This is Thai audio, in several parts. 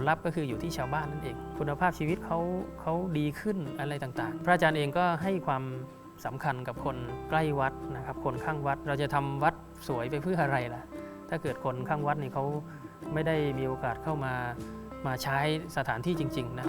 ลลัพธ์ก็คืออยู่ที่ชาวบ้านนั่นเอง คุณภาพชีวิตเขาเขาดีขึ้นอะไรต่างๆ พระอาจารย์เองก็ให้ความสำคัญกับคนใกล้วัดนะครับ คนข้างวัดเราจะทำวัดสวยไปเพื่ออะไรล่ะ ถ้าเกิดคนข้างวัดนี่เขาไม่ได้มีโอกาสเข้ามามาใช้สถานที่จริง ๆ นะ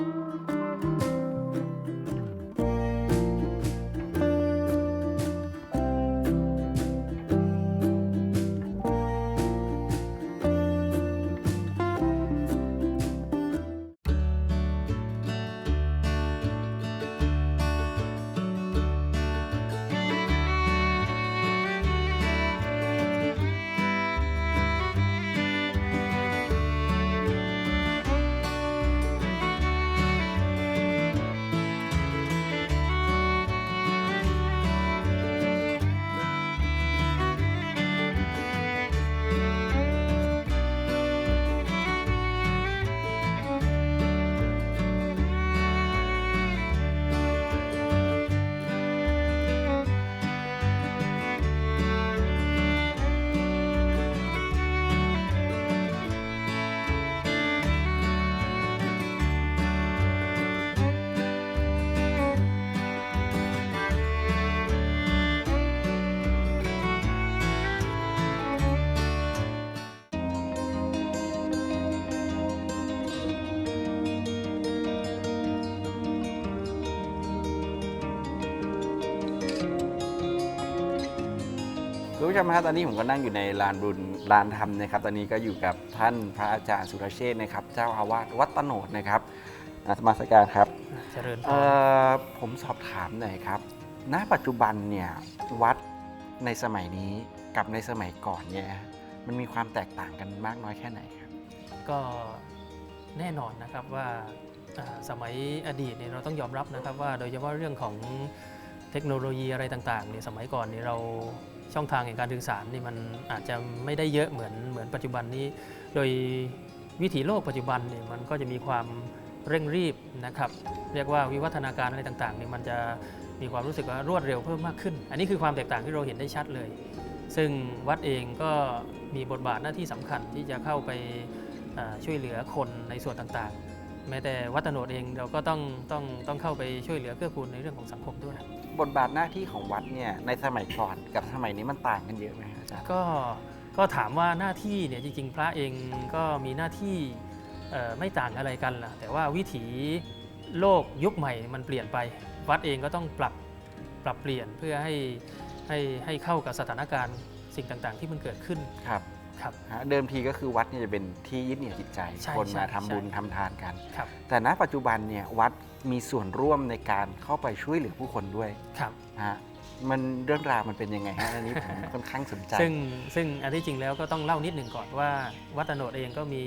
ผู้ชมครับตอนนี้ผมก็นั่งอยู่ในลานบุญลานธรรมนะครับ ตอนนี้ก็อยู่กับท่านพระอาจารย์สุรเชษฐ์นะครับ เจ้าอาวาสวัดตโนดนะครับอาสมาสการครับเจริญพเอ่รอผมสอบถามหน่อยครับ ณ ปัจจุบันเนี่ยวัดในสมัยนี้กับในสมัยก่อนเนี่ยมันมีความแตกต่างกันมากน้อยแค่ไหนครับ ก็แน่นอนนะครับว่าอ่าสมัยอดีตเนี่ยเราต้องยอมรับนะครับว่าโดยเฉพาะเรื่องของเทคโนโลยีอะไรต่างๆเนี่ยสมัยก่อนเนี่ยเรา ช่องทางแห่งการสื่อสารนี่มันอาจจะไม่ได้เยอะเหมือนเหมือนปัจจุบันนี้ โดยวิถีโลกปัจจุบันเนี่ยมันก็จะมีความเร่งรีบนะครับ เรียกว่าวิวัฒนาการอะไรต่างๆนี่มันจะมีความรู้สึกว่ารวดเร็วเพิ่มมากขึ้น อันนี้คือความแตกต่างที่เราเห็นได้ชัดเลย ซึ่งวัดเองก็มีบทบาทหน้าที่สำคัญที่จะเข้าไปช่วยเหลือคนในส่วนต่างๆ แม้แต่วัดตโนดเองเราก็ต้องต้องต้องเข้าไปช่วยเหลือเกื้อกูลในเรื่องของสังคมด้วย บทบาทหน้าที่ของวัดเนี่ยในสมัยก่อนกับสมัยนี้มันต่างกันเยอะไหมครับอาจารย์ ก็ก็ถามว่าหน้าที่เนี่ยจริงๆ พระเองก็มีหน้าที่เอ่อไม่ต่างอะไรกันล่ะแต่ว่าวิถีโลกยุคใหม่มันเปลี่ยนไป วัดเองก็ต้องปรับปรับเปลี่ยนเพื่อให้ให้ให้เข้ากับสถานการณ์สิ่งต่างๆ ที่มันเกิดขึ้นครับครับฮะเดิมทีก็คือวัดเนี่ยจะเป็นที่ยึดเหนี่ยวจิตใจใช่คนมาใช่ทำบุญใช่ทำทานกันครับแต่ณปัจจุบันเนี่ยวัด มีส่วนร่วมในการเข้าไปช่วยเหลือผู้คนด้วยครับฮะมันเรื่องราวมันเป็นยังไงฮะอันนี้ผมค่อนข้างสนใจซึ่งซึ่งอันที่จริงแล้วก็ต้องเล่านิดหนึ่งก่อนว่าวัดตโนดเองก็มี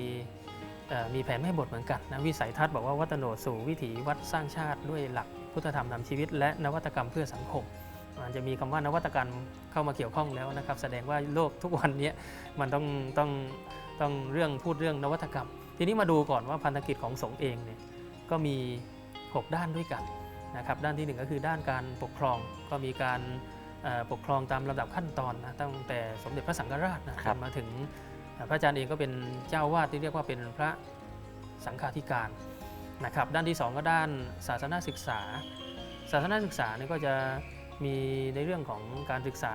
เอ่อมีแผนแม่บทเหมือนกันนะวิสัยทัศน์บอกว่าวัดตโนดสู่วิถีวัดสร้างชาติด้วยหลักพุทธธรรมนำชีวิต และนวัตกรรมเพื่อสังคมมันจะมีคำว่านวัตกรรมเข้ามาเกี่ยวข้องแล้วนะครับ แสดงว่าโลกทุกวันนี้มันต้องต้องต้องเรื่องพูดเรื่องนวัตกรรม ทีนี้มาดูก่อนว่าพันธกิจของสงฆ์เองเนี่ยก็มี 6 ด้านด้วยกันนะครับด้านที่หนึ่งก็คือด้านการปกครองก็มีการเอ่อปกครองตามลำดับขั้นตอนนะตั้งแต่สมเด็จพระสังฆราชนะครับจนมาถึงเอ่อพระอาจารย์เองก็เป็นเจ้าวาดที่เรียกว่าเป็นพระสังฆาธิการนะครับด้านที่สองก็ด้านศาสนาศึกษา ศาสนาศึกษาเนี่ยก็จะมีในเรื่องของการศึกษา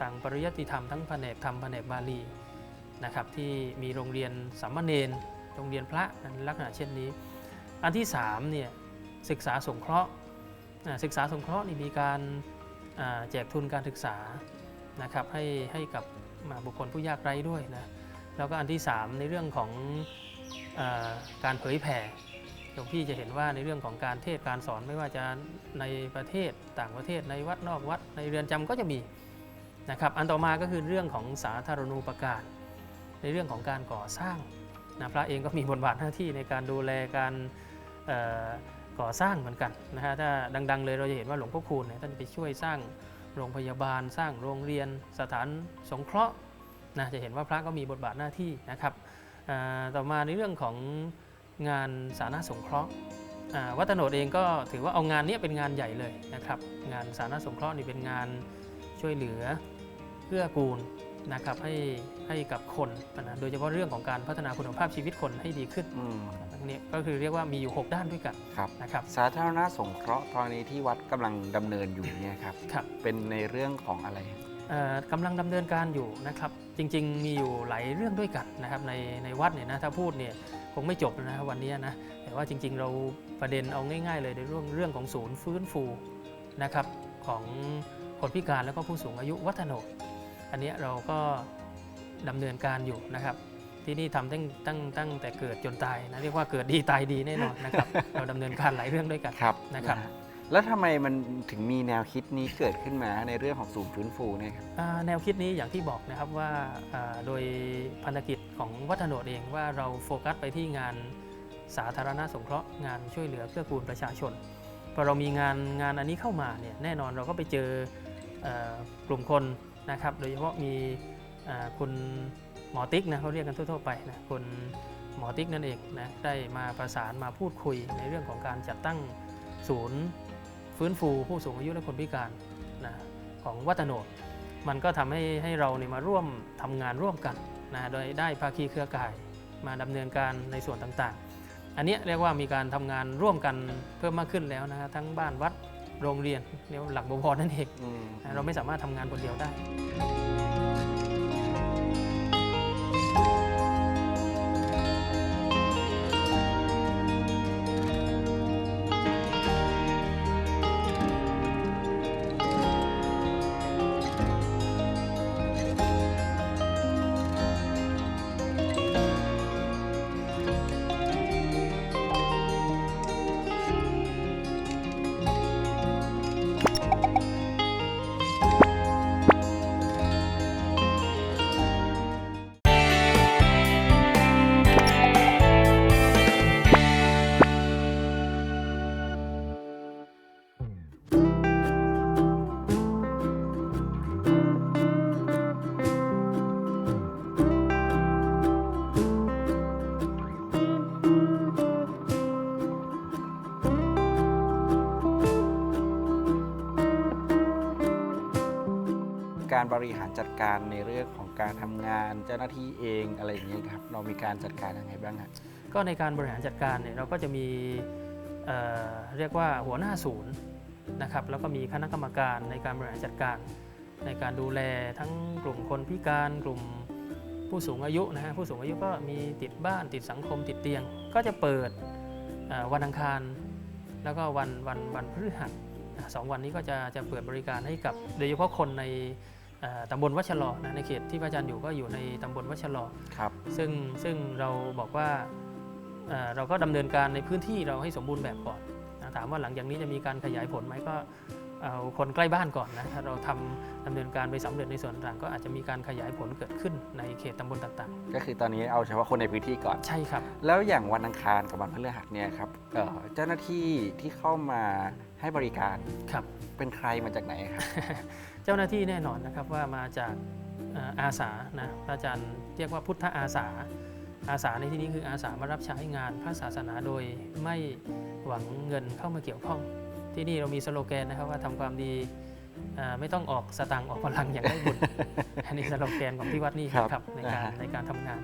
ทางปริยัติธรรมทั้งแผนกธรรมแผนกบาลีนะครับที่มีโรงเรียนสามเณรโรงเรียนพระลักษณะเช่นนี้ อันที่สามเนี่ย ศึกษาสงเคราะห์ศึกษาสงเคราะห์นี่มีการแจกทุนการศึกษานะครับให้ให้กับบุคคลผู้ยากไร้ด้วยนะแล้วก็อันที่ 3 ในเรื่องของอการเผยแผ่หลวงพี่จะเห็นว่าในเรื่องของการเทศการสอนไม่ว่าจะในประเทศต่างประเทศในวัดนอกวัด ในเรือนจำก็จะมีนะครับอันต่อมาก็คือเรื่องของสาธารณูปการ ในเรื่องของการก่อสร้างนะพระเองก็มีบทบาทหน้าที่ในการดูแลการ ก่อสร้างเหมือนกันนะฮะถ้าดัง ๆ เลยเราจะเห็นว่าหลวงพ่อคูณเนี่ยท่านไปช่วยสร้างโรงพยาบาล สร้างโรงเรียน สถานสงเคราะห์นะจะเห็นว่าพระก็มีบทบาทหน้าที่นะครับต่อมาในเรื่องของงานสาธารณสงเคราะห์วัดตโนดเองก็ถือว่าเอางานนี้เป็นงานใหญ่เลยนะครับ งานสาธารณสงเคราะห์นี่เป็นงานช่วยเหลือเพื่อกูลนะครับให้ให้กับคนนะโดยเฉพาะเรื่องของการพัฒนาคุณภาพชีวิตคนให้ดีขึ้น อืมอันนี้ก็คือเรียกว่ามีอยู่ 6 ด้านด้วยกันครับนะครับสาธารณสงเคราะห์ตอนนี้ที่วัดกำลังดำเนินอยู่เนี่ยครับครับเป็นในเรื่องของอะไรเอ่อกำลังดำเนินการอยู่นะครับ จริง ๆ มีอยู่หลายเรื่องด้วยกันนะครับในในวัดเนี่ยนะถ้าพูดเนี่ยคงไม่จบนะครับวันนี้นะแต่ว่าจริง ๆ เราประเด็นเอาง่าย ๆ เลยในเรื่องเรื่องของศูนย์ฟื้นฟูนะครับของคนพิการแล้วก็ผู้สูงอายุวัฒโนอันเนี้ยเราก็ดำเนินการอยู่นะครับ ที่นี่ทำตั้งตั้งตั้งแต่เกิดจนตายนะเรียกว่าเกิดดีตายดีแน่นอนนะครับ เราดำเนินการหลายเรื่องด้วยกันครับนะครับฮแล้วทำไมมันถึงมีแนวคิดนี้เกิดขึ้นมาในเรื่องของศูนย์ฟื้นฟูเนี่ยครับ อ่าแนวคิดนี้อย่างที่บอกนะครับว่าอ่าโดยพันธกิจของวัฒโนดเองว่าเราโฟกัสไปที่งานสาธารณสงเคราะห์งานช่วยเหลือเพื่อกูลประชาชนพอเรามีงานงานอันนี้เข้ามาเนี่ยแน่นอนเราก็ไปเจอเอ่อกลุ่มคนนะครับ โดยเฉพาะมีอ่าคุณ หมอติ๊กนะเขาเรียกกันทั่วๆไปนะคุณหมอติ๊กนั่นเองนะได้มาประสานมาพูดคุยในเรื่องของการจัดตั้งศูนย์ฟื้นฟูผู้สูงอายุและคนพิการนะของวัฒโนดมันก็ทำให้ให้เราเนี่ยมาร่วมทำงานร่วมกันนะโดยได้ภาคีเครือข่ายมาดำเนินการในส่วนต่างๆ อันเนี้ยเรียกว่ามีการทำงานร่วมกันเพิ่มมากขึ้นแล้วนะฮะทั้งบ้านวัดโรงเรียนเรียกว่าหลักบวรนั่นเองอืมนะเราไม่สามารถทำงานคนเดียวได้ การบริหารจัดการในเรื่องของการทำงานเจ้าหน้าที่เองอะไรอย่างเงี้ยครับเรามีการจัดการยังไงบ้างครับก็ในการบริหารจัดการเนี่ยเราก็จะมีเอ่อเรียกว่าหัวหน้าศูนย์นะครับแล้วก็มีคณะกรรมการในการบริหารจัดการ ในการดูแลทั้งกลุ่มคนพิการกลุ่มผู้สูงอายุนะฮะผู้สูงอายุก็มีติดบ้านติดสังคมติดเตียง ก็จะเปิดเอ่อวันอังคาร แล้วก็วันวันวันพฤหัสนะสองวันนี้ก็จะจะเปิดบริการให้กับโดยเฉพาะคนใน ตำบลวัชรอนะในเขตที่พระอาจารย์อยู่ก็อยู่ในตำบลวัชรอครับ ซึ่งซึ่งเราบอกว่าเอ่อเราก็ดำเนินการในพื้นที่เราให้สมบูรณ์แบบก่อนนะถามว่าหลังจากนี้จะมีการขยายผลไหมก็เอาคนใกล้บ้านก่อนนะถ้าเราทำดำเนินการไปสำเร็จในส่วนต่างๆก็อาจจะมีการขยายผลเกิดขึ้นในเขตตำบลต่างก็คือตอนนี้เอาเฉพาะคนในพื้นที่ก่อนๆใช่ครับ แล้วอย่างวันอังคารกับวันพฤหัสเนี่ยครับเอ่อเจ้าหน้าที่ที่เข้ามาให้บริการครับเป็นใครมาจากไหนครับ เจ้าหน้าที่แน่นอนนะครับว่ามาจากเอ่ออาสานะพระอาจารย์เรียกว่าพุทธอาสา อาสาในที่นี้คืออาสามารับใช้งานพระศาสนาโดยไม่หวังเงินเข้ามาเกี่ยวข้อง ที่นี่เรามีสโลแกนนะครับว่าทำความดีเอ่อไม่ต้องออกสตางค์ออกพลังอย่างได้บุญอันนี้สโลแกนของที่วัดนี่ครับครับในการอ่าฮะในการทำงาน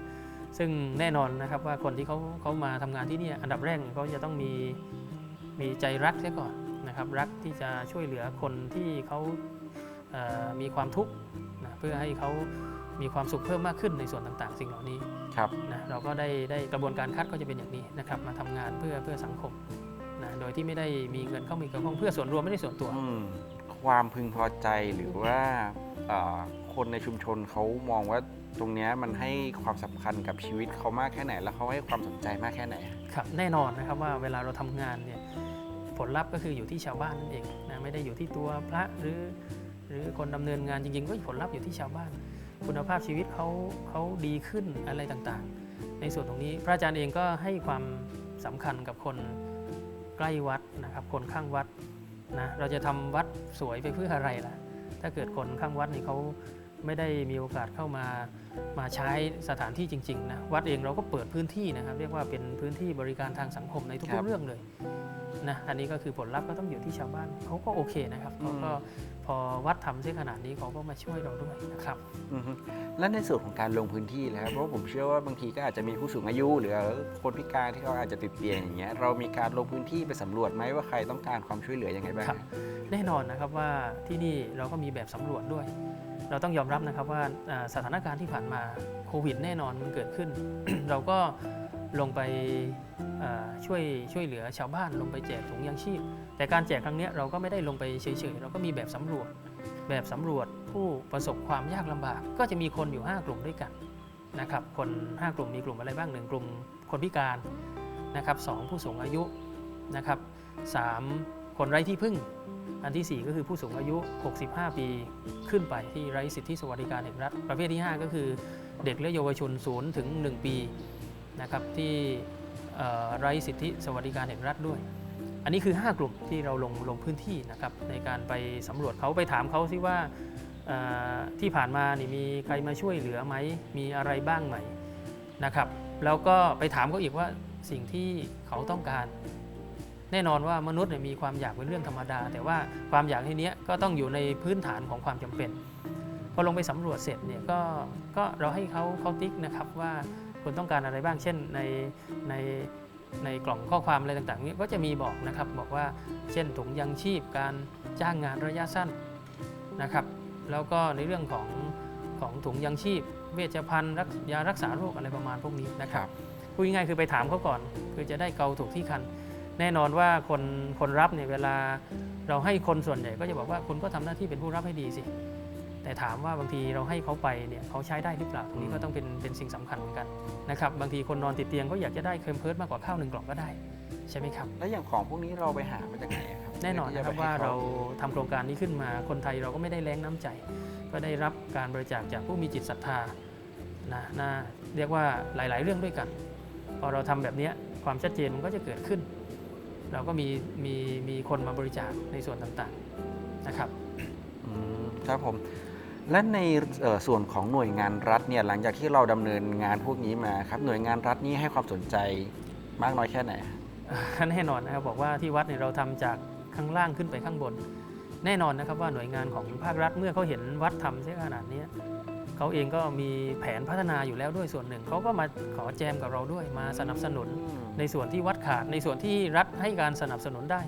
ซึ่งแน่นอนนะครับว่าคนที่เขาเขามาทำงานที่เนี่ยอันดับแรกเขาจะต้องมีมีใจรักเสียก่อนนะครับรักที่จะช่วยเหลือคนที่เขาเอ่อ มีความทุกข์นะเพื่อให้เขามีความสุขเพิ่มมากขึ้นในส่วนต่างๆ สิ่งเหล่านี้ครับนะเราก็ได้ได้กระบวนการคัดก็จะเป็นอย่างนี้นะครับมาทำงานเพื่อเพื่อสังคมนะโดยที่ไม่ได้มีเงินเข้ามาเกี่ยวข้องเพื่อส่วนรวมไม่ได้ส่วนตัวอืมความพึงพอใจหรือว่าเอ่อคนในชุมชนเขามองว่าตรงเนี้ยมันให้ความสำคัญกับชีวิตเขามากแค่ไหน แล้วเขาให้ความสนใจมากแค่ไหน ครับแน่นอนนะครับว่าเวลาเราทำงานเนี่ยผลลัพธ์ก็คืออยู่ที่ชาวบ้านนั่นเองนะไม่ได้อยู่ที่ตัวพระหรือ หรือคนดำเนินงานจริงๆ ก็ผลลัพธ์อยู่ที่ชาวบ้าน คุณภาพชีวิตเขาเขาดีขึ้นอะไรต่างๆ ในส่วนตรงนี้พระอาจารย์เองก็ให้ความสำคัญกับคนใกล้วัดนะครับ คนข้างวัดนะเราจะทำวัดสวยไปเพื่ออะไรล่ะ ถ้าเกิดคนข้างวัดนี่เขาไม่ได้มีโอกาสเข้ามามาใช้สถานที่จริงๆนะวัดเองเราก็เปิดพื้นที่นะครับ เรียกว่าเป็นพื้นที่บริการทางสังคมในทุครักบๆเรื่องเลยนะอันนี้ก็คือผลลัพธ์ก็ต้องอยู่ที่ชาวบ้านเขาก็โอเคนะครับเขาก็ พอวัดทำได้ขนาดนี้เขาก็มาช่วยเราด้วยนะครับ อือฮึและในส่วนของการลงพื้นที่แล้วเพราะว่าผมเชื่อว่าบางทีก็อาจจะมีผู้สูงอายุ หรือคนพิการที่เขาอาจจะติดเตียงอย่างเงี้ยเรามีการลงพื้นที่ไปสำรวจไหมว่าใครต้องการความช่วยเหลือยังไงบ้างครับ แน่นอนนะครับว่าที่นี่เราก็มีแบบสำรวจด้วย เราต้องยอมรับนะครับว่าอ่าสถานการณ์ที่ผ่านมาโควิดแน่นอนมันเกิดขึ้น เราก็ ลงไปช่วยช่วยเหลือชาวบ้านลงไปแจกถุงยางชีพ แต่การแจกครั้งเนี้ยเราก็ไม่ได้ลงไปเฉยๆ เราก็มีแบบสำรวจ แบบสำรวจผู้ประสบความยากลำบาก ก็จะมีคนอยู่ 5 กลุ่มด้วยกันนะครับคน 5 กลุ่มมีกลุ่มอะไรบ้างหนึ่งกลุ่มคนพิการนะครับสองผู้สูงอายุนะครับสามคนไร้ที่พึ่ง อันทีสี่ 4 ก็คือผู้สูงอายุ 65 ปีขึ้นไปที่ไร้สิทธิสวัสดิการแห่งรัฐ ประเภทที่ 5 ก็คือเด็กและเยาวชน0ถึง 1 ปี นะครับที่ไร้สิทธิสวัสดิการแห่งรัฐด้วย อันนี้คือ 5 กลุ่มที่เราลงลงพื้นที่นะครับในการไปสำรวจเขาไปถามเขาซิว่าที่ผ่านมานี่มีใครมาช่วยเหลือไหมมีอะไรบ้างไหมนะครับแล้วก็ไปถามเขาอีกว่าสิ่งที่เขาต้องการ แน่นอนว่ามนุษย์เนี่ยมีความอยากเป็นเรื่องธรรมดา แต่ว่าความอยากที่นี้ก็ต้องอยู่ในพื้นฐานของความจำเป็น พอลงไปสำรวจเสร็จเนี่ยก็ก็เราให้เขาเขาติ๊กนะครับว่า คุณต้องการอะไรบ้างเช่นในในในกล่องข้อความอะไรต่างๆเนี้ก็จะมีบอกนะครับบอกว่าเช่นถุงยังชีพการจ้างงานระยะสั้นนะครับ แล้วก็ในเรื่องของของถุงยังชีพ เวชภัณฑ์รักยารักษาโรคอะไรประมาณพวกนี้นะครับพูดง่ายๆคือไปถามเขาก่อน คือจะได้เกาถูกที่คัน แน่นอนว่าคนคนรับเนี่ยเวลาเราให้คนส่วนใหญ่ก็จะบอกว่าคุณก็ทำหน้าที่เป็นผู้รับให้ดีสิ แต่ถามว่าบางทีเราให้เขาไปเนี่ยเขาใช้ได้หรือเปล่าตรงนี้ก็ต้องเป็นเป็นสิ่งสำคัญเหมือนกันนะครับบางทีคนนอนติดเตียงก็อยากจะได้เคิมเพิร์ดมากกว่าข้าวหนึ่งกล่องก็ได้ใช่ไหมครับ แล้วอย่างของพวกนี้เราไปหามาจากไหนอะครับ แน่นอนที่จนะครับไปให้ว่าขเราทำโครงการนี้ขึ้นมาคนไทยเราก็ไม่ได้แรงน้ำใจ ก็ได้รับการบริจาคจากผู้มีจิตศรัทธานะนะเรียกว่าหลาย ๆ เรื่องด้วยกัน พอเราทำแบบเนี้ยความชัดเจนมันก็จะเกิดขึ้น เราก็มีมีมีคนมาบริจาคในส่วนต่าง ๆ นะครับอืมครับผม และในเอ่อส่วนของหน่วยงานรัฐเนี่ยหลังจากที่เราดำเนินงานพวกนี้มาครับหน่วยงานรัฐนี่ให้ความสนใจมากน้อยแค่ไหนแน่นอนนะครับบอกว่าที่วัดเนี่ยเราทำจากข้างล่างขึ้นไปข้างบน แน่นอนนะครับว่าหน่วยงานของภาครัฐเมื่อเขาเห็นวัดทำเสียขนาดเนี้ยเขาเองก็มีแผนพัฒนาอยู่แล้วด้วยส่วนหนึ่งเขาก็มาขอแจมกับเราด้วยมาสนับสนุน ในส่วนที่วัดขาดในส่วนที่รัฐให้การสนับสนุนได้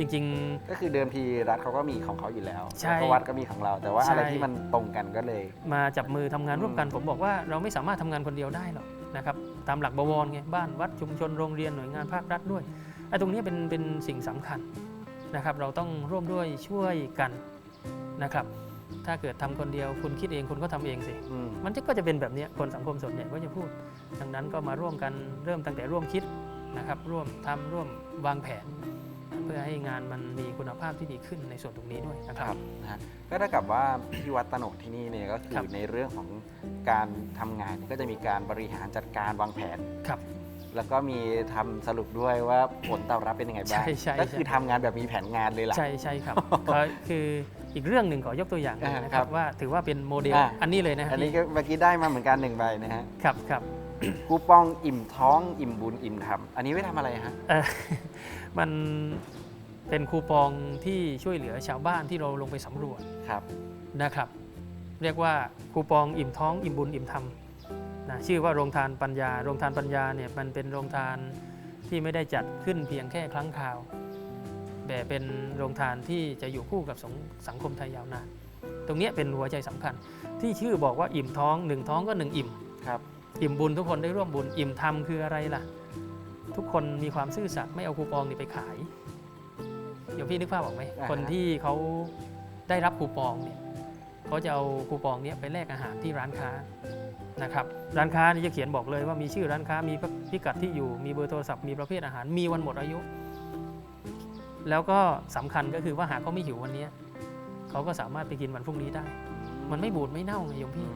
จริง ก็คือเดิมทีรัฐเขาก็มีของเขาอยู่แล้วใช่แล้วก็วัดก็มีของเรา แต่ว่าใช่ อะไรที่มันตรงกันก็เลย ๆ มาจับมือทำงานร่วมกันอืมผมบอกว่าเราไม่สามารถทำงานคนเดียวได้หรอกนะครับตามหลักบวรไงบ้านวัดชุมชนโรงเรียนหน่วยงานภาครัฐด้วยไอ้ตรงนี้เป็นเป็นสิ่งสำคัญนะครับ เราต้องร่วมด้วยช่วยกันนะครับ ถ้าเกิดทำคนเดียว คุณคิดเองคุณก็ทำเองสิ อืม มันจะก็จะเป็นแบบเนี้ยคนสังคมส่วนใหญ่ก็จะพูด ดังนั้นก็มาร่วมกันเริ่มตั้งแต่ร่วมคิดนะครับ ร่วมทำร่วมวางแผนเพื่อให้งานมันมีคุณภาพที่ดีขึ้นในส่วนตรงนี้ด้วยนะคครัรับบนะฮะก็เท่ากับว่าที่วัดตโหนกที่นี่เนี่ยก็คืครัอบในเรื่องของการทำงานก็จะมีการบริหารจัดการวางแผน ครับ แล้วก็มีทำสรุปด้วยว่าผลตอบรับเป็นยังไงบ้างใช่ใช่ก็คือทำงานแบบมีแผนงานเลยล่ะ ใช่ใช่ครับ ก็คืออีกเรื่องหนึ่งขอยกตัวอย่างหนึ่งอ่านะคครัรับบว่าถือว่าเป็นโมเดลอ่า อันนี้เลยนะอันนี้พี่ก็เมื่อกี้ได้มาเหมือนกันหนึ่งใบนะฮะครับครับคูปองอิ่มท้องอิ่มบุญอิ่มธรรมอันนี้ไว้ทำอะไรฮะ เอ่อ มัน เป็นคูปองที่ช่วยเหลือชาวบ้านที่เราลงไปสำรวจครับนะครับ เรียกว่าคูปองอิ่มท้องอิ่มบุญอิ่มธรรมนะชื่อว่าโรงทานปัญญา โรงทานปัญญาเนี่ยมันเป็นโรงทานที่ไม่ได้จัดขึ้นเพียงแค่ครั้งคราว แต่เป็นโรงทานที่จะอยู่คู่กับสงสังคมไทยยาวนานตรงเนี้ยเป็นหัวใจสำคัญ ที่ชื่อบอกว่าอิ่มท้องหนึ่งท้องก็หนึ่งอิ่มครับอิ่มบุญทุกคนได้ร่วมบุญอิ่มธรรมคืออะไรล่ะ ทุกคนมีความซื่อสัตย์ไม่เอาคูปองนี่ไปขาย โยมพี่นึกภาพออกไหมอ่าฮะ คนที่เขาได้รับคูปองเนี่ยเขาจะเอาคูปองเนี้ยไปแลกอาหารที่ร้านค้านะครับ ร้านค้านี่จะเขียนบอกเลยว่ามีชื่อร้านค้ามีพิกัดที่อยู่มีเบอร์โทรศัพท์มีประเภทอาหารมีวันหมดอายุ แล้วก็สำคัญก็คือว่าหากเขาไม่หิววันเนี้ยเขาก็สามารถไปกินวันพรุ่งนี้ได้ มันไม่บูดไม่เน่าไงโยมอืพี่ม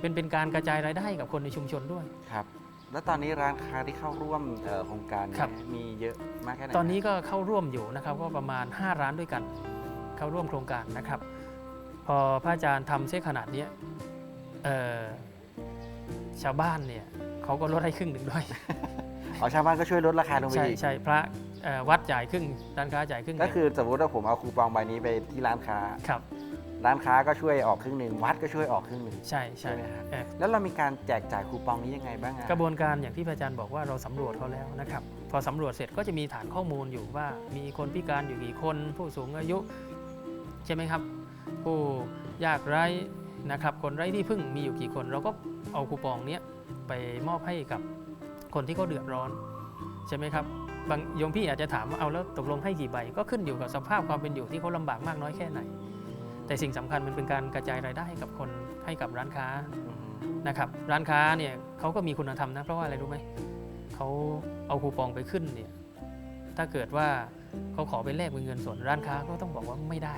เป็นเป็นการกระจายรายได้ให้กับคนในชุมชนด้วย ครับ แล้วตอนนี้ร้านค้าที่เข้าร่วมเอ่อโครงการเนี้ครับมีเยอะมากแค่ไหนตอนนี้ก็เข้าร่วมอยู่นะครับก็ประมาณ 5 ร้านด้วยกัน เข้าร่วมโครงการนะครับ พอพระอาจารย์ทำเส้ขนาดเนี้ยเอ่อชาวบ้านเนี่ยเขาก็ลดให้ครึ่งหนึ่งด้วย อ๋อชาวบ้านก็ช่วยลดราคาลงไปใช่อีกใช่พระเอ่อวัดจ่ายครึ่งร้านค้าจ่ายครึ่งหก็นึ่งคือสมมติว่าผมเอาคูปองใบนี้ไปที่ร้านค้า ครับ ร้านค้าก็ช่วยออกครึ่งหนึ่งวัดก็ช่วยออกครึ่งหนึ่ง ใช่ใช่ใช่ไหมครับเอ่อแล้วเรามีการแจกจ่ายคูปองนี้ยังไงบ้างอะ กระบวนการอย่างที่พระอาจารย์บอกว่าเราสำรวจเขาแล้วนะครับ พอสำรวจเสร็จก็จะมีฐานข้อมูลอยู่ว่า มีคนพิการอยู่กี่คน ผู้สูงอายุใช่ไหมครับ ผู้ยากไร้นะครับ คนไร้ที่พึ่งมีอยู่กี่คน เราก็เอาคูปองเนี้ยไปมอบให้กับคนที่เขาเดือดร้อนใช่ไหมครับบางโยมพี่อาจจะถามว่าเอาแล้วตกลงให้กี่ใบ ก็ขึ้นอยู่กับสภาพความเป็นอยู่ที่เขาลำบากมากน้อยแค่ไหน แต่สิ่งสำคัญมันเป็นการกระจายรายได้ให้กับคนให้กับร้านค้าอืมนะครับร้านค้าเนี่ยเขาก็มีคุณธรรมนะเพราะว่าอะไรรู้ไหมเขาเอาคูปองไปขึ้นเนี่ยถ้าเกิดว่าเขาขอไปแลกเป็นเงินสดร้านค้าก็ต้องบอกว่าไม่ได้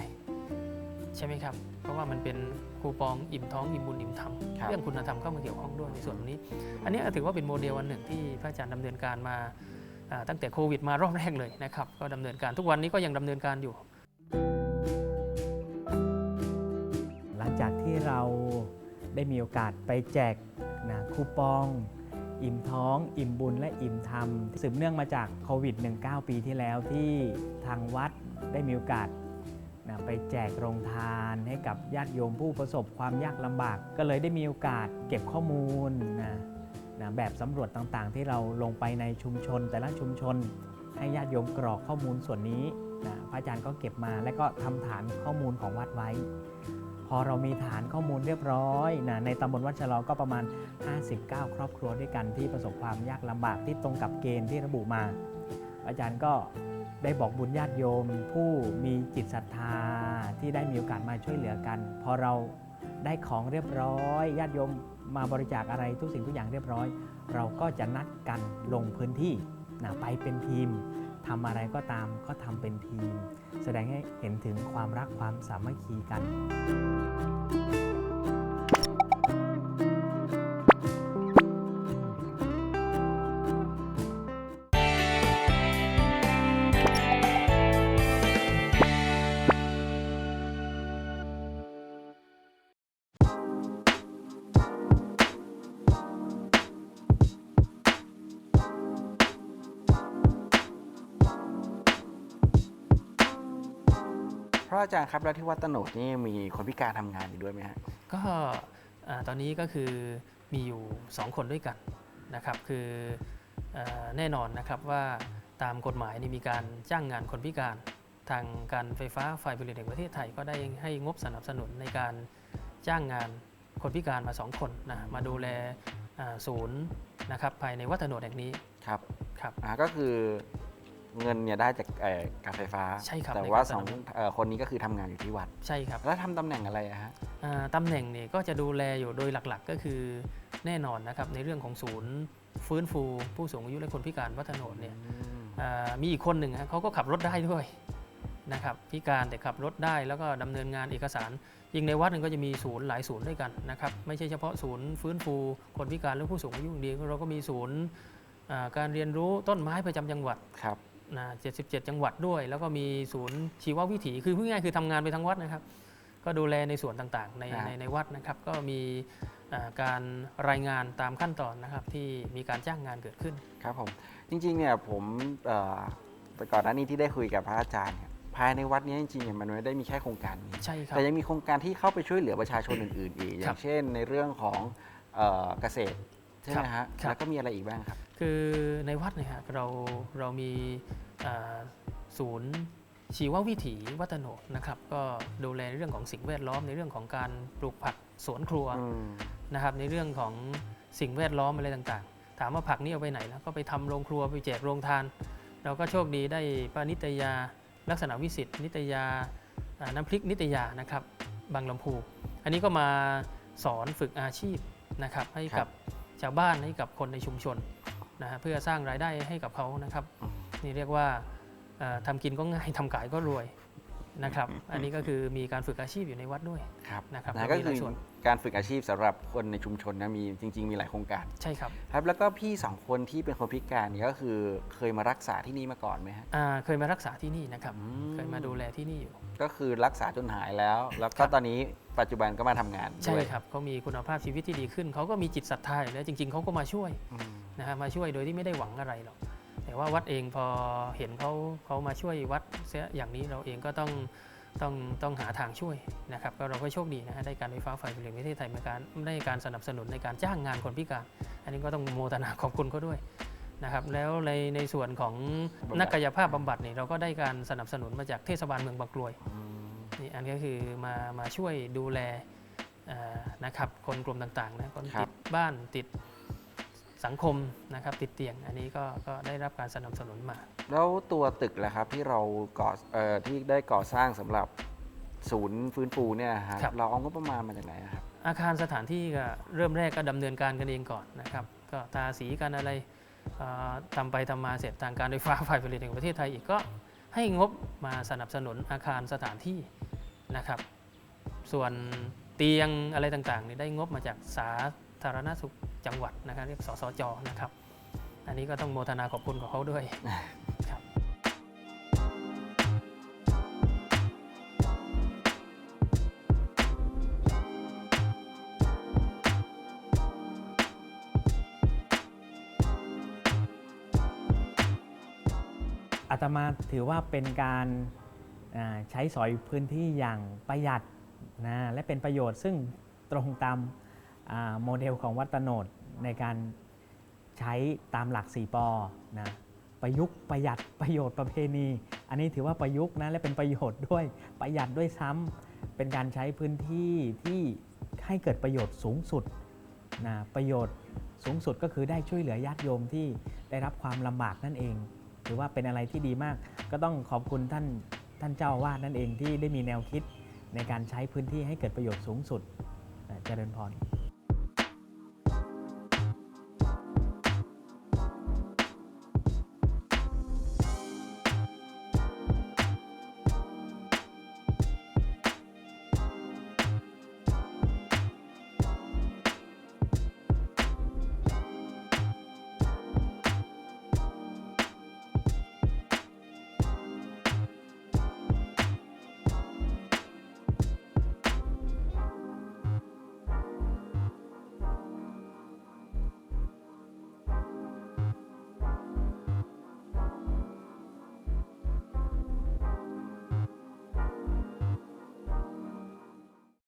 ใช่ไหมครับ เพราะว่ามันเป็นคูปองอิ่มท้องอิ่มบุญอิ่มธรรมครับเรื่องคุณธรรมเข้ามาเกี่ยวข้องด้วยในส่วนนี้ อันนี้ถือว่าเป็นโมเดลอันหนึ่งที่พระอาจารย์ดำเนินการมาอ่าตั้งแต่โควิดมารอบแรกเลยนะครับก็ดำเนินการทุกวันนี้ก็ยังดำเนินการอยู่ จากที่เราได้มีโอกาสไปแจกนะคูปอง อิ่มท้อง อิ่มบุญและอิ่มธรรมสืบเนื่องมาจากโควิด 19 ปีที่แล้วที่ทางวัดได้มีโอกาสนะไปแจกโรงทานให้กับญาติโยมผู้ประสบความยากลำบาก ก็เลยได้มีโอกาสเก็บข้อมูลนะนะแบบสำรวจต่างๆ ที่เราลงไปในชุมชน แต่ละชุมชน ให้ญาติโยมกรอกข้อมูลส่วนนี้นะพระอาจารย์ก็เก็บมาและก็ทำฐานข้อมูลของวัดไว้ พอเรามีฐานข้อมูลเรียบร้อยนะในตำบลวัดชะลอก็ประมาณ 59 ครอบครัวด้วยกันที่ประสบความยากลำบากที่ตรงกับเกณฑ์ที่ระบุมา อาจารย์ก็ได้บอกบุญญาติโยม ผู้มีจิตศรัทธาที่ได้มีโอกาสมาช่วยเหลือกัน พอเราได้ของเรียบร้อยญาติโยมมาบริจาคอะไรทุกสิ่งทุกอย่างเรียบร้อย เราก็จะนัดกันลงพื้นที่นะไปเป็นทีม ทำอะไรก็ตามก็ทำเป็นทีม แสดงให้เห็นถึงความรักความสามัคคีกัน ระอาจารย์ครับแล้วที่วัดตะโหนดนี่มีคนพิการทำงานอยู่ด้วยไหมฮะก็อ่าตอนนี้ก็คือมีอยู่ 2 คนด้วยกันนะครับคือเออแน่นอนนะครับว่าตามกฎหมายนี่มีการจ้างงานคนพิการ ทางการไฟฟ้าฝ่ายผลิตแห่งประเทศไทยก็ได้ให้งบสนับสนุนในการจ้างงานคนพิการมา 2 คนนะมาดูแลอ่าศูนย์นะครับภายในวัดถนนแห่งนี้ครับ ครับ อ่าก็คือ เงินเนี่ยได้จากเอ่อการไฟฟ้า ใช่ครับแต่ในว่าการสองสนับสนุน เอ่อคนนี้ก็คือทำงานอยู่ที่วัด ใช่ครับแล้วทำตำแหน่งอะไรอะฮะ อ่าตำแหน่งเนี่ยก็จะดูแลอยู่โดยหลักๆ ก็คือแน่นอนนะครับในเรื่องของศูนย์ ฟื้นฟูผู้สูงอายุและคนพิการวัฒโนดเนี่ย อ่ามีอีกคนหนึ่งฮะเขาก็ขับรถได้ด้วยนะครับพิการแต่ขับรถได้แล้วก็ดำเนินงานเอกสารยิ่งในวัดหนึงก็จะมีศูนย์หลายศูนย์ด้วยกันนะครับไม่ใช่เฉพาะศูนย์ฟื้นฟูคนพิการหรือผู้สูงอายุอย่างเดียวเราก็มีศูนย์อ่าการเรียนรู้ต้นไม้ประจำจังหวัด ครับ นะ77 จังหวัดด้วย แล้วก็มีศูนย์ชีววิถี คือพูดง่ายๆคือทำงานไปทั้งวัดนะครับ ก็ดูแลในส่วนต่างๆในครับ ในในวัดนะครับ ก็มีอ่าการรายงานตามขั้นตอนนะครับที่มีการจ้างงานเกิดขึ้น ครับผมจริงๆเนี่ยผมเอ่อแต่ก่อนหน้านี้ที่ได้คุยกับพระอาจารย์เนี่ยภายในวัดเนี้จริงๆเนี่ยมันไม่ได้มีแค่โครงการนี้ ใช่ครับ แต่ยังมีโครงการที่เข้าไปช่วยเหลือประชาชนอื่นๆอีก อครัย่าบงเช่นในเรื่องของเอ่อเกษตรใช่ไหมครัฮะบครับ แล้วก็มีอะไรอีกบ้างครับ คือในวัดเนี่ยฮะเราเรามีอ่าศูนย์ชีววิถีวัฒโนดนะครับก็ดูแลในเรื่องของสิ่งแวดล้อมในเรื่องของการปลูกผักสวนครัวอืมนะครับในเรื่องของสิ่งแวดล้อมอะไรต่างๆ ถามว่าผักนี่เอาไปไหนแล้วก็ไปทำโรงครัวไปแจกโรงทาน เราก็โชคดีได้ป้านิตยาลักษณะวิสิตนิตยาอ่าน้ำพริกนิตยานะครับบางลำพู อันนี้ก็มาสอนฝึกอาชีพนะครับให้ครักับบชาวบ้านให้กับคนในชุมชน นะฮะเพื่อสร้างรายได้ให้กับเขานะครับอืมนี่เรียกว่าเอ่อทำกินก็ง่ายทำขายก็รวย นะครับ อันนี้ก็คือมีการฝึกอาชีพอยู่ในวัดด้วยครับนะครับนะก็ก็มีหคืลาอยส่วนการฝึกอาชีพสำหรับคนในชุมชนนะมีจริง ๆ มีหลายโครงการใช่ครับครับ แล้วก็พี่สองคนที่เป็นคนพิการเนี่ยก็คือเคยมารักษาที่นี่มาก่อนไหมฮะอ่าเคยมารักษาที่นี่นะครับอืเคยมาดูแลที่นี่อยู่ ก็คือรักษาจนหายแล้ว แล้วคก็รับตอนนี้ปัจจุบันก็มาทำงานใช่ด้วยครับเขามีคุณภาพชีวิตที่ดีขึ้นเขาก็มีจิตศรัทธาอยู่แล้วจริง ๆเขาก็มาช่วยอืมนะฮะมาช่วยโดยที่ไม่ได้หวังอะไรหรอก แต่ว่าวัดเองพอเห็นเขาเขามาช่วยวัดเสียอย่างนี้เราเองก็ต้องต้องต้องหาทางช่วยนะครับก็เราก็โชคดีนะฮะได้การไฟฟ้าฝ่ายผลิตประเทศไทยมาการได้การสนับสนุนในการจ้างงานคนพิการ อันนี้ก็ต้องโมทนาขอบคุณเขาด้วยนะครับแล้วในในส่วนของนักกายภาพบำบัดเนี่ยเราก็ได้การสนับสนุนมาจากเทศบาลเมืองบางกรวยอืมนี่อันก็คือมามาช่วยดูแลเอ่อนะครับคนกลุ่มต่างๆนะคนติดบ้านติด สังคมนะครับติดเตียง อันนี้ก็ก็ได้รับการสนับสนุนมา แล้วตัวตึกล่ะครับที่เราก่อเอ่อที่ได้ก่อสร้างสำหรับศูนย์ฟื้นฟูเนี่ยฮะครับ เราเอางบประมาณมาจากไหนอะครับ อาคารสถานที่ก็เริ่มแรกก็ดำเนินการกันเองก่อนนะครับ ก็ทาสีกันอะไรเอ่อทำไปทำมาเสร็จทางการไฟฟ้าฝ่ายผลิตแห่งประเทศไทยอีกก็ให้งบมาสนับสนุนอาคารสถานที่นะครับ ส่วนเตียงอะไรต่างๆนี่ได้งบมาจากสา ธารณสุขจังหวัดนะครับเรียกสสจนะครับ อันนี้ก็ต้องโมทนาขอบคุณกับเขาด้วยครับอาตมาถือว่าเป็นการอ่าใช้สอยพื้นที่อย่างประหยัดนะและเป็นประโยชน์ซึ่งตรงตามอ่า โมเดลของวัดตโนดในการใช้ตามหลัก 4ปอนะประยุกต์ประหยัดประโยชน์ประเพณี อันนี้ถือว่าประยุกต์นะและเป็นประโยชน์ด้วยประหยัดด้วยซ้ำเป็นการใช้พื้นที่ที่ให้เกิดประโยชน์สูงสุดนะประโยชน์สูงสุดก็คือได้ช่วยเหลือญาติโยมที่ได้รับความลำบากนั่นเอง ถือว่าเป็นอะไรที่ดีมาก ก็ต้องขอบคุณท่านท่านเจ้าอาวาสนั่นเองที่ได้มีแนวคิดในการใช้พื้นที่ให้เกิดประโยชน์สูงสุดเจริญพร